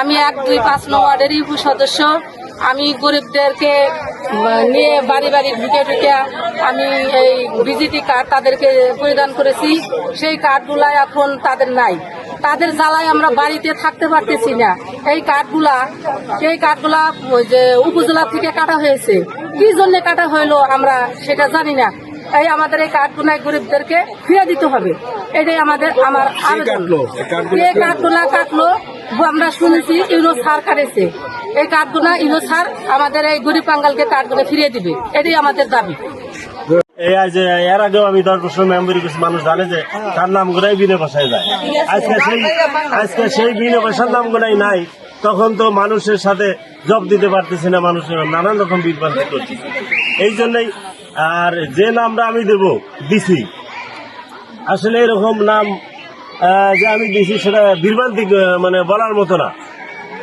আমি এক, দুই, পাঁচ নং ওয়ার্ডেরই সদস্য আমি গরিবদেরকে নিয়ে বাড়ি বাড়ি ঢুকে ঢুকে আমি এই ভিজিটি কার্ড তাদেরকে পরিধান করেছি। সেই কার্ডগুলা এখন তাদের নাই। তাদের জ্বালায় আমরা বাড়িতে থাকতে পারতেছি না। এই কার্ডগুলা এই কার্ডগুলা যে উপজেলা থেকে কাটা হয়েছে। কি জন্য কাটা হইল আমরা সেটা জানি না। এই আমাদের এই কার্ডগুলা গরিবদেরকে ফিরে দিতে হবে। এটাই আমাদের আমার এই কার্ডগুলা কাটলো আমরা শুনেছি ইউনো সার কাটেছে। এই কার্ডগুলা ইউনো সার আমাদের এই গরিব বাঙ্গালকে কার্ডগুলো ফিরিয়ে দিবে। এটাই আমাদের দাবি। এই আজ এর আগেও আমি দশ বছর মেম্বারি কিছু মানুষ জানে যে তার নাম গুলাই বিনে বসায় যায়। আজকে সেই আজকে সেই বিনে বসার নাম গুলাই নাই। তখন তো মানুষের সাথে জব দিতে পারতেছি না মানুষের নানান রকম বিভ্রান্তি করছে এই জন্যই আর যে নামটা আমি দেব দিছি আসলে এরকম নাম যে আমি দিছি সেটা বিভ্রান্তি মানে বলার মতো না।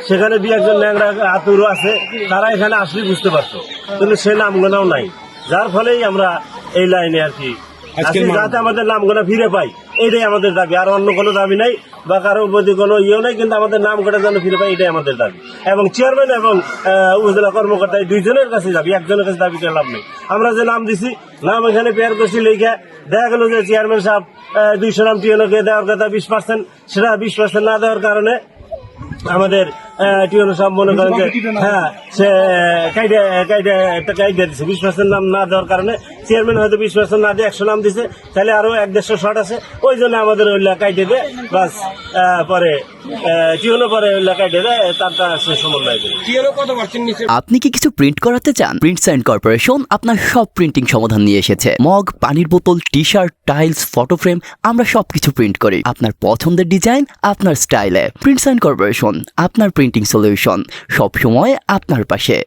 সেখানে দুই একজন ল্যাংড়া আতুরও আছে, তারা এখানে আসলে বুঝতে পারতো। কিন্তু সে নামগুলোও নাই। যার ফলেই আমরা এই লাইনে আর কি যাতে আমাদের নামগুলো ফিরে পাই। এটাই আমাদের দাবি। আর অন্য কোনো দাবি নাই বা কারোর প্রতি কোনো ইয়েও নাই কিন্তু আমাদের নাম গোটা যেন ফিরে পাই এটাই আমাদের দাবি। এবং চেয়ারম্যান এবং উপজেলা কর্মকর্তা দুইজনের কাছে যাবি একজনের কাছে দাবি করে লাভ নেই। আমরা যে নাম দিছি নাম এখানে পেয়ার করছি লেখা দেখা গেল যে চেয়ারম্যান সাহেব দুইশো নাম টিএনওকে দেওয়ার কথা বিশ পার্সেন্ট সেটা বিশ পার্সেন্ট না দেওয়ার কারণে আমাদের টিউনো সব মনে করেন যে হ্যাঁ সে কাইডে কাইডে একটা কাইডে দিচ্ছে বিশ পার্সেন্ট নাম না দেওয়ার কারণে চেয়ারম্যান হয়তো বিশ পার্সেন্ট না দিয়ে একশো নাম দিছে তাহলে আরও এক দেড়শো শর্ট আছে। ওই জন্য আমাদের ওই কাইডে দেয় বাস পরে পরে ওই কাইডে দেয় তারটা সে সমন্বয় করে। আপনি কি কিছু প্রিন্ট করাতে চান? প্রিন্টস অ্যান্ড কর্পোরেশন আপনার সব প্রিন্টিং সমাধান নিয়ে এসেছে। মগ পানির বোতল T shirt tiles photo frame আমরা সবকিছু প্রিন্ট করি। আপনার পছন্দের ডিজাইন আপনার স্টাইলে প্রিন্টস অ্যান্ড কর্পোরেশন আপনার প্রিন্টিং সলিউশন সব সময় আপনার পাশে।